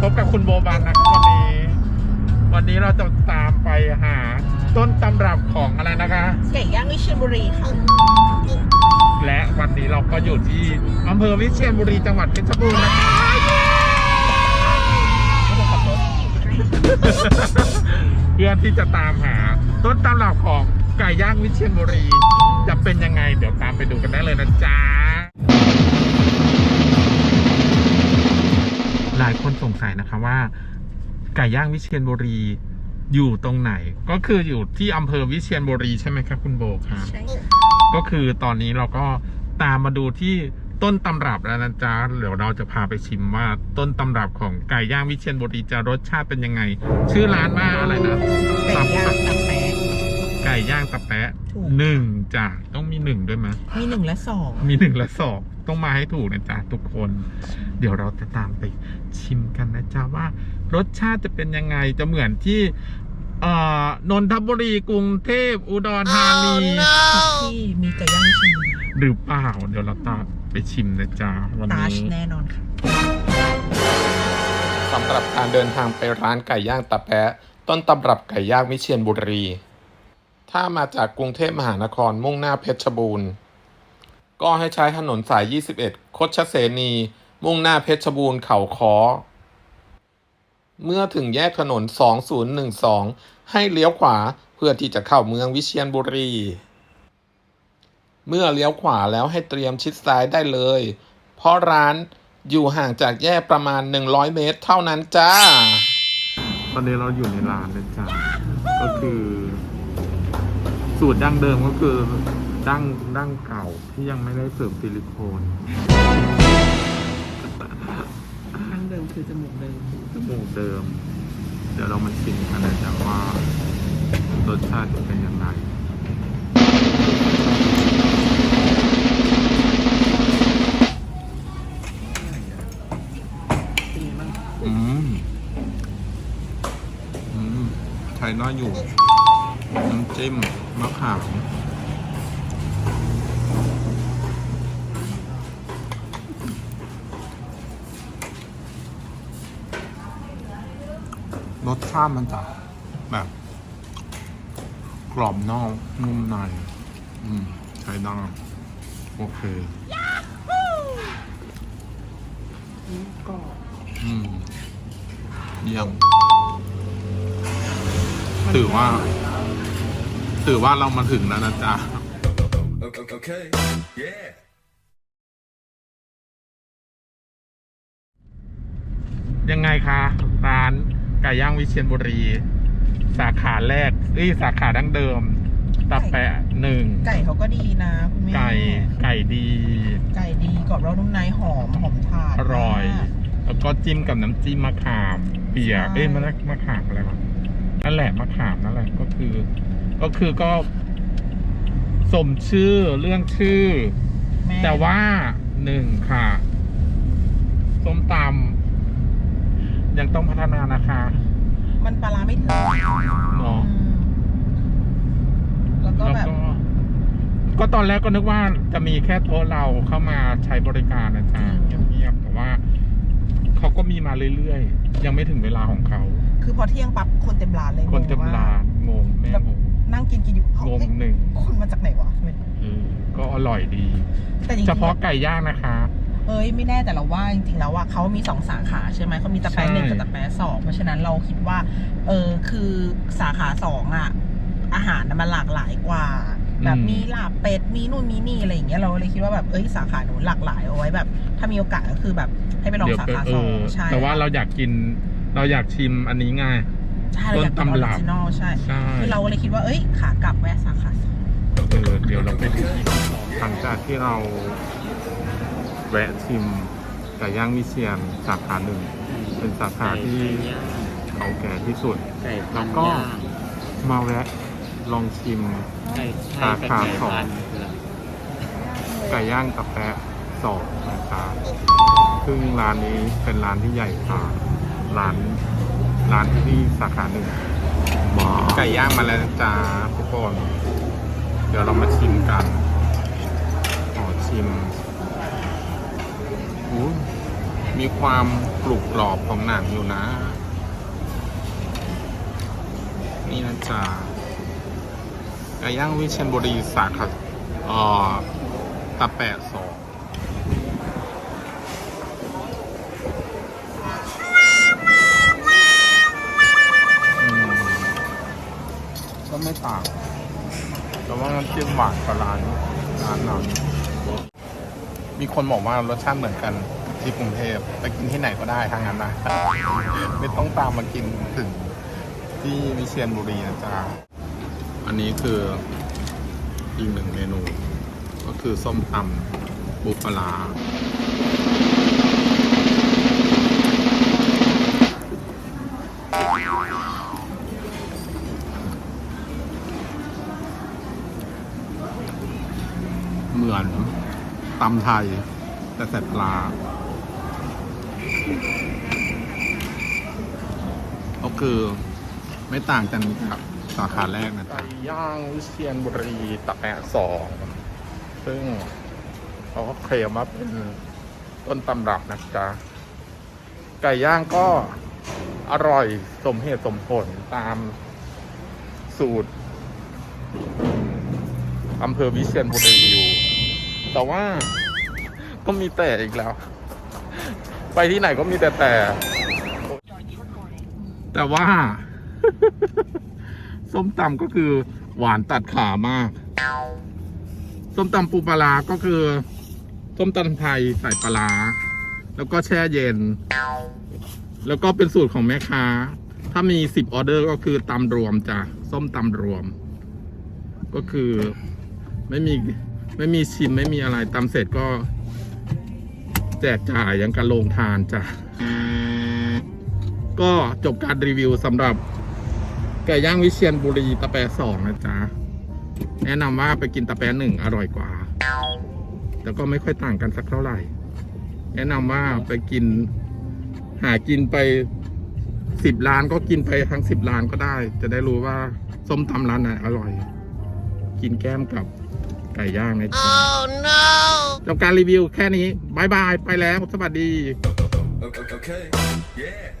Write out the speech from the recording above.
พบกับคุณโบบันนะครับวันนี้ วันนี้เราจะตามไปหา ต้นตำรับของอะไรนะคะไก่ย่างวิเชียรบุรีค่ะและวันนี้เราก็อยู่ที่อำเภอวิเชียรบุรีจังหวัดเพชรบูรณ์นะคะเพื่อที่จะตามหา ต้นตำรับของไก่ย่างวิเชียรบุรี จะเป็นยังไง เดี๋ยวตามไปดูกันได้เลยนะจ๊ะ งสัยนะคะว่า ไก่ย่างวิเชียรบุรีอยู่ตรงไหน ก็คืออยู่ที่อำเภอวิเชียรบุรีใช่ไหมครับคุณโบครับใช่ก็คือตอนนี้เราก็ตามมาดูที่ต้นตำรับแล้วนะจ๊ะเดี๋ยวเราจะพาไปชิมว่าต้นตำรับของไก่ย่างวิเชียรบุรีจะรสชาติเป็นยังไง ชื่อร้านว่าอะไรนะ ไก่ย่างตับแปะ ไก่ย่างตะแปะถูก หนึ่งจ้ะต้องมีหนึ่งด้วยไหมยมีหนึ่งและสองมีหนึ่งและสองต้องมาให้ถูกนะจ๊ะทุกคน เดี๋ยวเราจะตามไปชิมกันนะจ๊ะว่ารสชาติจะเป็นยังไงจะเหมือนที่เอ่อนนทบุรีกรุงเทพอุดรธานี ที่มีไก่ย่างวิเชียรบุรีหรือเปล่า เดี๋ยวเราตามไปชิมนะจ๊ะวันตาชนี้ แน่นอนค่ะ สำหรับการเดินทางไปร้านไก่ย่างตะแปะต้นตำรับไก่ย่างวิเชียรบุรี ถ้ามาจากกรุงเทพมหานครมุ่งหน้าเพชรบูรณ์ ก็ให้ใช้ถนนสาย 21 คดชเสนี มุ่งหน้าเพชรบูรณ์เขาคอเมื่อถึงแยกถนน 2012 ให้เลี้ยวขวาเพื่อที่จะเข้าเมืองวิเชียรบุรี เมื่อเลี้ยวขวาแล้วให้เตรียมชิดซ้ายได้เลย เพราะร้านอยู่ห่างจากแยกประมาณ 100 เมตรเท่านั้นจ้า ตอนนี้เราอยู่ในร้านเลยจ้าก็คือ สูตรดั้งเดิมก็คือดั้งดั้งเก่าที่ยังไม่ได้เสริมซิลิโคนทั้งเดิมคือจมูกเดิมจมูกเดิม เดี๋ยวเรามาชิมกันนะจ๊ะว่ารสชาติจะเป็นยังไงดีมากอืม อืม ใช้น้อยอยู่ น้ำจิ้มมะขามรสชาติมันจะแบบ กรอบนอกนุ่มใน อืม ใช้ได้โอเคก็อืมเยี่ยมถือว่า ถือว่าเรามาถึงแล้วนะจ๊ะ Okay, okay. Yeah. ยังไงคะร้านไก่ย่างวิเชียรบุรี สาขาแรกเอ้ยสาขาดั้งเดิมตะแปะหนึ่งไก่เขาก็ดีนะคุณแม่ไก่ไก่ดี ไก่ดีกรอบแล้วนุ่มในหอมหอมทานอร่อย มาก แล้วก็จิ้มกับน้ำจิ้มมะขาม เปียกใช่ เอ้ยมันมะขามอะไรวะนั่นแหละมะขามนั่นแหละก็คือ ก็คือก็ สมชื่อเรื่องชื่อแม่แต่ว่าหนึ่งค่ะส้มตำยังต้องพัฒนานะคะมันปลาร้าไม่ถึงเนาะ อืมแล้วก็แล้วแบบก็ ก็ตอนแรกก็นึกว่าจะมีแค่โต๊ะเราเข้ามาใช้บริการนะจ๊ะเงียบๆแต่ว่าเขาก็มีมาเรื่อยๆ ยังไม่ถึงเวลาของเขา คือพอเที่ยงปั๊บคนเต็มร้านเลยคนเต็มงงกร้านงงแม่งง นั่งกินกินอยู่เอ้างงเอ๊ะหนึ่งคนมาจากไหนวะเออก็อร่อยดี แต่จริงๆ เฉพาะไก่ย่างนะคะ เอ้ยไม่แน่แต่เราว่าจริงๆแล้วว่าเขามีสองสาขาใช่ไหมเขามีตะแปะหนึ่งใช่ กับตะแปะสองเพราะฉะนั้นเราคิดว่า เออคือสาขาสองอะ อาหารน่ะมันหลากหลายกว่า แบบมีลาบเป็ดมีนู่นมีนี่อะไรอย่างเงี้ยเราเลยคิดว่าแบบเอ้ยสาขาหนูหลากหลายเอาไว้แบบ ถ้ามีโอกาสก็คือแบบให้ไปลองเดี๋ยวสาไปขาเอสองอใช่แต่ว่าเราอยากกิน เราอยากชิมอันนี้ไง ใช่เราอยากกินอต้อนตำรัริบจินอลใช่ ใช่ คือเราเลยคิดว่า เอ้ย ขากลับแวะสาขาสองเออเดี๋ยวเราไปดูหลังจากที่เราแวะชิมไก่ย่างวิเชียนสาขาหนึ่ง เป็นสาขาที่เก่าแก่ที่สุด ไก่พันแล้วก็ ย่างมาแวะลองชิม ไก่สาขาไก่สอง พันไก่ย่างกาแฟสองนะครับซึ่งร้านนี้เป็นร้านที่ใหญ่กว่าร้าน ร้านที่นี่สาขาหนึ่งไก่ย่างมาแล้วนะจ้าทุกคน เดี๋ยวเรามาชิมกันขอชิมอู้มมีความกรุบกรอบของหนังอยู่นะ นี่นะจ๊ะไก่ย่างวิเชียรบุรีสาขาเอ่อตะแปะสอง ไม่ต่าง แต่ว่าน้ำจิ้มหวานกว่าร้านร้านนั้นมีคนบอกว่ารสชาติเหมือนกันที่กรุงเทพไปกินที่ไหนก็ได้ทางนั้นนะไม่ต้องตามมากินถึงที่วิเชียรบุรีนะจ๊ะอันนี้คืออีกหนึ่งเมนู ก็คือส้มตำบุปลา เหมือนตำไทย แต่ใส่ปลา ก็คือไม่ต่างกันกับสาขาแรกนะจ๊ะไก่ย่างวิเชียนบุรีตะแปะสอง ซึ่งเขาก็เคลมว่าเป็นต้นตำรับนะจ๊ะ ไก่ย่างก็อร่อยสมเหตุสมผลตามสูตรอำเภอวิเชียรบุรี แต่ว่าก็มีแต่อีกแล้ว ไปที่ไหนก็มีแต่แต่ แต่ว่า ส้มตำก็คือหวานตัดขามาก ส้มตำปูปลาก็คือ ส้มตำไทยใส่ปลาร้าแล้วก็แช่เย็น แล้วก็เป็นสูตรของแม่ค้า ถ้ามีสิบออเดอร์ก็คือตำรวมจ้ะ ส้มตำรวม ก็คือไม่มี ไม่มีชิมไม่มีอะไรตำเสร็จก็ แจกจ่ายยังกระโรงทานจ้ะ ก็จบการรีวิวสำหรับไก่ย่างวิเชียนบุรีตะแปะสองนะจ๊ะ แนะนำว่าไปกินตะแปะหนึ่งอร่อยกว่า แต่ก็ไม่ค่อยต่างกันสักเท่าไหร่ แนะนำว่าไปกิน หากินไปสิบร้านก็กินไปทั้งสิบร้านก็ได้ จะได้รู้ว่าส้มตำร้านไหนอร่อย กินแก้มกับ ไก่ย่างนะจ๊ะ Oh no! จบการรีวิวแค่นี้บายบาย ไปแล้ว สวัสดี Okay, okay. Yeah.